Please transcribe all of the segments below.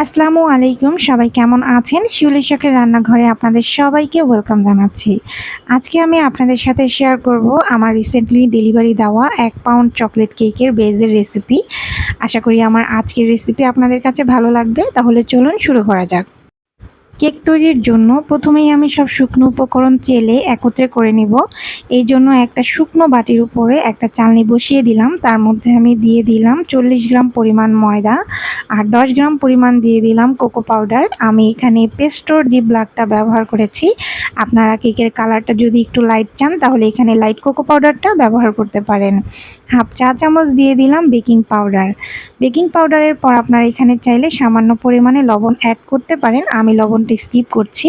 আসসালামু আলাইকুম, সবাই কেমন আছেন? শিউলি শখের রান্নাঘরে আপনাদের সবাইকে ওয়েলকাম জানাচ্ছি। আজকে আমি আপনাদের সাথে শেয়ার করব আমার রিসেন্টলি ডেলিভারি দেওয়া এক পাউন্ড চকলেট কেকের বেজের রেসিপি আশা করি আমার আজকের রেসিপি আপনাদের কাছে ভালো লাগবে। তাহলে চলুন শুরু করা যাক। কেক তৈরির জন্য প্রথমেই আমি সব শুকনো উপকরণ চেলে একত্রে করে নিব। এই জন্য একটা শুকনো বাটির উপরে একটা চালনি বসিয়ে দিলাম। তার মধ্যে আমি দিয়ে দিলাম চল্লিশ গ্রাম পরিমাণ ময়দা আর দশ গ্রাম পরিমাণ দিয়ে দিলাম কোকো পাউডার। আমি এখানে পেস্টোর ডিপ ব্ল্যাকটা ব্যবহার করেছি। আপনারা কেকের কালারটা যদি একটু লাইট চান, তাহলে এখানে লাইট কোকো পাউডারটা ব্যবহার করতে পারেন। হাফ চা চামচ দিয়ে দিলাম বেকিং পাউডার। বেকিং পাউডারের পর আপনারা এখানে চাইলে সামান্য পরিমাণে লবণ অ্যাড করতে পারেন। আমি লবণটা স্কিপ করছি।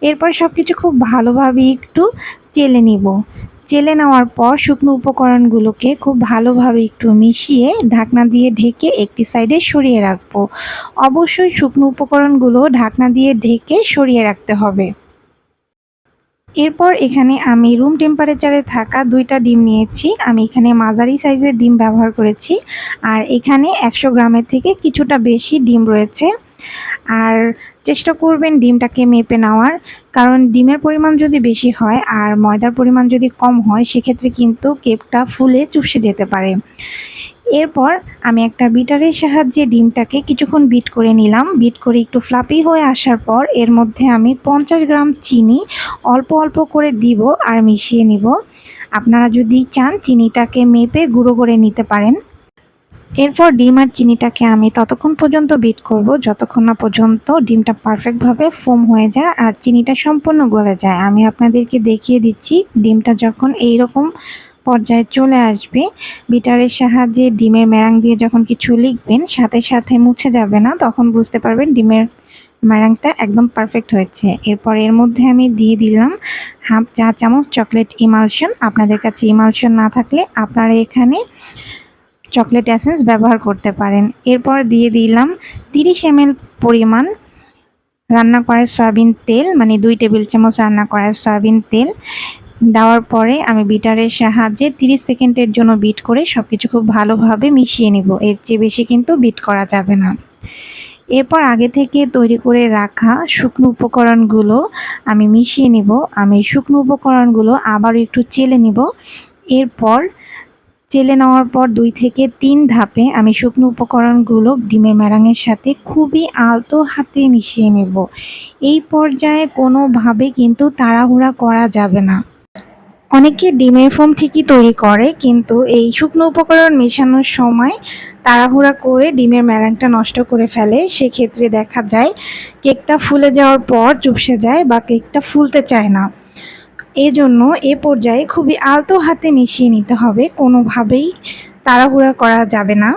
এরপর সব কিছু খুব ভালোভাবে একটু চেলে নিব। চেলে নেওয়ার পর শুকনো উপকরণগুলোকে খুব ভালোভাবে একটু মিশিয়ে ঢাকনা দিয়ে ঢেকে একটি সাইডে সরিয়ে রাখব। অবশ্যই শুকনো উপকরণগুলো ঢাকনা দিয়ে ঢেকে সরিয়ে রাখতে হবে। এরপর এখানে আমি রুম টেম্পারেচারে থাকা দুইটা ডিম নিয়েছি। আমি এখানে মাঝারি সাইজের ডিম ব্যবহার করেছি। আর এখানে একশো গ্রামের থেকে কিছুটা বেশি ডিম রয়েছে। আর চেষ্টা করবেন ডিমটাকে মেপে নেওয়ার। কারণ ডিমের পরিমাণ যদি বেশি হয় আর ময়দার পরিমাণ যদি কম হয়, সেক্ষেত্রে কিন্তু কেকটা ফুলে চুপসে যেতে পারে। এরপর আমি একটা বিটারের সাহায্যে ডিমটাকে কিছুক্ষণ বিট করে নিলাম। বিট করে একটু ফ্লাপি হয়ে আসার পর এর মধ্যে আমি পঞ্চাশ গ্রাম চিনি অল্প অল্প করে দিব আর মিশিয়ে নিব। আপনারা যদি চান, চিনিটাকে মেপে গুঁড়ো করে নিতে পারেন। এরপর ডিম আর চিনিটাকে আমি ততক্ষণ পর্যন্ত বিট করব। যতক্ষণ না পর্যন্ত ডিমটা পারফেক্টভাবে ফোম হয়ে যায় আর চিনিটা সম্পূর্ণ গলে যায়, আমি আপনাদেরকে দেখিয়ে দিচ্ছি ডিমটা যখন এই রকম পর্যায়ে চলে আসবে, বিটারের সাহায্যে ডিমের ম্যারাং দিয়ে যখন কিছু লিখবেন, সাথে সাথে মুছে যাবে না, তখন বুঝতে পারবেন ডিমের ম্যারাংটা একদম পারফেক্ট হয়েছে। এরপর এর মধ্যে আমি দিয়ে দিলাম হাফ চা চামচ চকলেট ইমালশন আপনাদের কাছে ইমালশন না থাকলে আপনারা এখানে চকলেট অ্যাসেন্স ব্যবহার করতে পারেন। এরপর দিয়ে দিলাম তিরিশ এম পরিমাণ রান্না করার সয়াবিন তেল মানে দুই টেবিল চামচ রান্না করার সয়াবিন তেল। দেওয়ার পরে আমি বিটারের সাহায্যে 30 সেকেন্ডের জন্য বিট করে সব কিছু খুব ভালোভাবে মিশিয়ে নিব। এর চেয়ে বেশি কিন্তু বিট করা যাবে না। এরপর আগে থেকে তৈরি করে রাখা শুকনো উপকরণগুলো আমি মিশিয়ে নিব। আমি শুকনো উপকরণগুলো আবারও একটু চেলে নিব। এরপর চেলে নেওয়ার পর দুই থেকে তিন ধাপে আমি শুকনো উপকরণগুলো ডিমের ম্যারাঙের সাথে খুবই আলতো হাতে মিশিয়ে নেব। এই পর্যায়ে কোনোভাবে কিন্তু তাড়াহুড়া করা যাবে না। অনেকে ডিমের ফোম ঠিকই তৈরি করে, কিন্তু এই শুকনো উপকরণ মেশানোর সময় তাড়াহুড়া করে ডিমের ম্যারাংটা নষ্ট করে ফেলে। সেক্ষেত্রে দেখা যায় কেকটা ফুলে যাওয়ার পর চুপসে যায় বা কেকটা ফুলতে চায় না। এজন্য এ পর্যায়ে খুবই আলতো হাতে মিশিয়ে নিতে হবে, কোনোভাবেই তাড়াহুড়া করা যাবে না।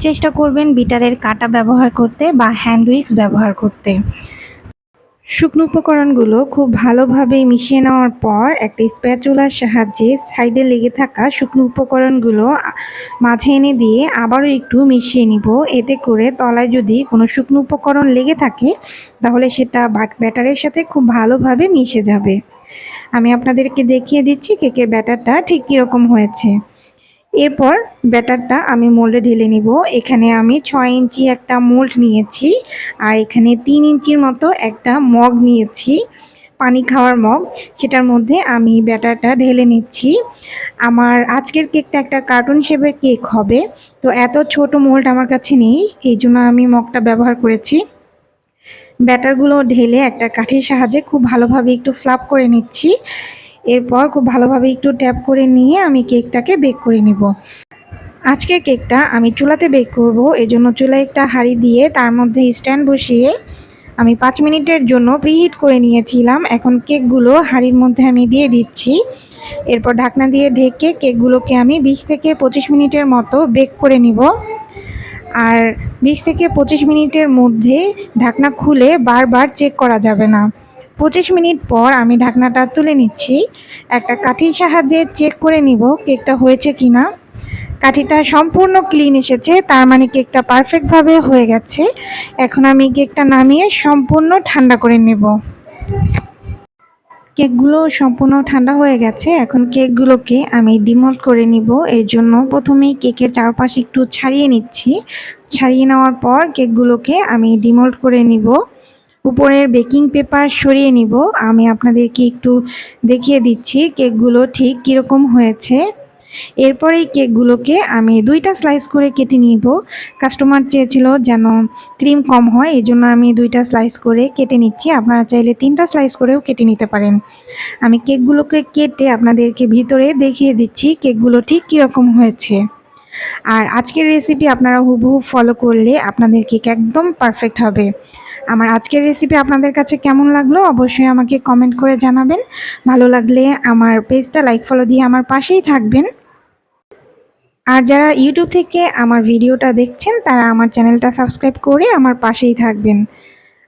চেষ্টা করবেন বিটারের কাটা ব্যবহার করতে বা হ্যান্ড উইক্স ব্যবহার করতে। শুকনো উপকরণগুলো খুব ভালোভাবে মিশিয়ে নেওয়ার পর একটা স্প্যাচুলার সাহায্যে সাইডে লেগে থাকা শুকনো উপকরণগুলো মাঝে এনে দিয়ে আবারও একটু মিশিয়ে নিব। এতে করে তলায় যদি কোনো শুকনো উপকরণ লেগে থাকে, তাহলে সেটা ব্যাটারের সাথে খুব ভালোভাবে মিশে যাবে। আমি আপনাদেরকে দেখিয়ে দিচ্ছি কেকের ব্যাটারটা ঠিক কীরকম হয়েছে। এরপর ব্যাটারটা আমি মোল্ডে ঢেলে নিব। এখানে আমি ছয় ইঞ্চি একটা মোল্ড নিয়েছি আর এখানে তিন ইঞ্চির মতো একটা মগ নিয়েছি, পানি খাওয়ার মগ। সেটার মধ্যে আমি ব্যাটারটা ঢেলে নিচ্ছি। আমার আজকের কেকটা একটা কার্টুন শেপের কেক হবে। তো এত ছোট মোল্ড আমার কাছে নেই, এই জন্য আমি মগটা ব্যবহার করেছি। ব্যাটারগুলো ঢেলে একটা কাঠির সাহায্যে খুব ভালোভাবে একটু ফ্লাপ করে নিচ্ছি। এরপর খুব ভালোভাবে একটু ট্যাপ করে নিয়ে আমি কেকটাকে বেক করে নিব। আজকে কেকটা আমি চুলাতে বেক করব, এজন্য চুলায় একটা হাঁড়ি দিয়ে তার মধ্যে স্ট্যান্ড বসিয়ে আমি পাঁচ মিনিটের জন্য প্রিহিট করে নিয়েছিলাম। এখন কেকগুলো হাঁড়ির মধ্যে আমি দিয়ে দিচ্ছি। এরপর ঢাকনা দিয়ে ঢেকে কেকগুলোকে আমি বিশ থেকে পঁচিশ মিনিটের মতো বেক করে নিব। আর বিশ থেকে পঁচিশ মিনিটের মধ্যে ঢাকনা খুলে বারবার চেক করা যাবে না। পঁচিশ মিনিট পর আমি ঢাকনাটা তুলে নিচ্ছি। একটা কাঠির সাহায্যে চেক করে নিব কেকটা হয়েছে কি না কাঠিটা সম্পূর্ণ ক্লিন এসেছে, তার মানে কেকটা পারফেক্টভাবে হয়ে গেছে। এখন আমি কেকটা নামিয়ে সম্পূর্ণ ঠান্ডা করে নেব। কেকগুলো সম্পূর্ণ ঠান্ডা হয়ে গেছে, এখন কেকগুলোকে আমি ডিমোল্ড করে নিব। এর জন্য প্রথমেই কেকের চারপাশে একটু ছাড়িয়ে নিচ্ছি। ছাড়িয়ে নেওয়ার পর কেকগুলোকে আমি ডিমোল্ড করে নিব। উপরের বেকিং পেপার সরিয়ে নিব। আমি আপনাদেরকে একটু দেখিয়ে দিচ্ছি কেকগুলো ঠিক কীরকম হয়েছে। এরপর এই কেকগুলোকে আমি দুইটা স্লাইস করে কেটে নিব। কাস্টমার চেয়েছিল যেন ক্রিম কম হয়, এই জন্য আমি দুইটা স্লাইস করে কেটে নিচ্ছি। আপনারা চাইলে তিনটা স্লাইস করেও কেটে নিতে পারেন। আমি কেকগুলোকে কেটে আপনাদেরকে ভিতরে দেখিয়ে দিচ্ছি কেকগুলো ঠিক কীরকম হয়েছে। আর আজকের রেসিপি আপনারা হুবহু ফলো করলে আপনাদের কেক একদম পারফেক্ট হবে। আমার আজকের রেসিপি আপনাদের কাছে কেমন লাগল অবশ্যই আমাকে কমেন্ট করে জানাবেন। ভালো লাগলে আমার পেজটা লাইক ফলো দিয়ে আমার পাশেই থাকবেন। আর যারা ইউটিউব থেকে আমার ভিডিওটা দেখছেন, তারা আমার চ্যানেলটা সাবস্ক্রাইব করে আমার পাশেই থাকবেন।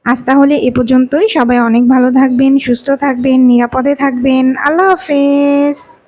আজ তাহলে এ পর্যন্তই। সবাই অনেক ভালো থাকবেন, সুস্থ থাকবেন, নিরাপদে থাকবেন। আল্লাহ হাফেজ।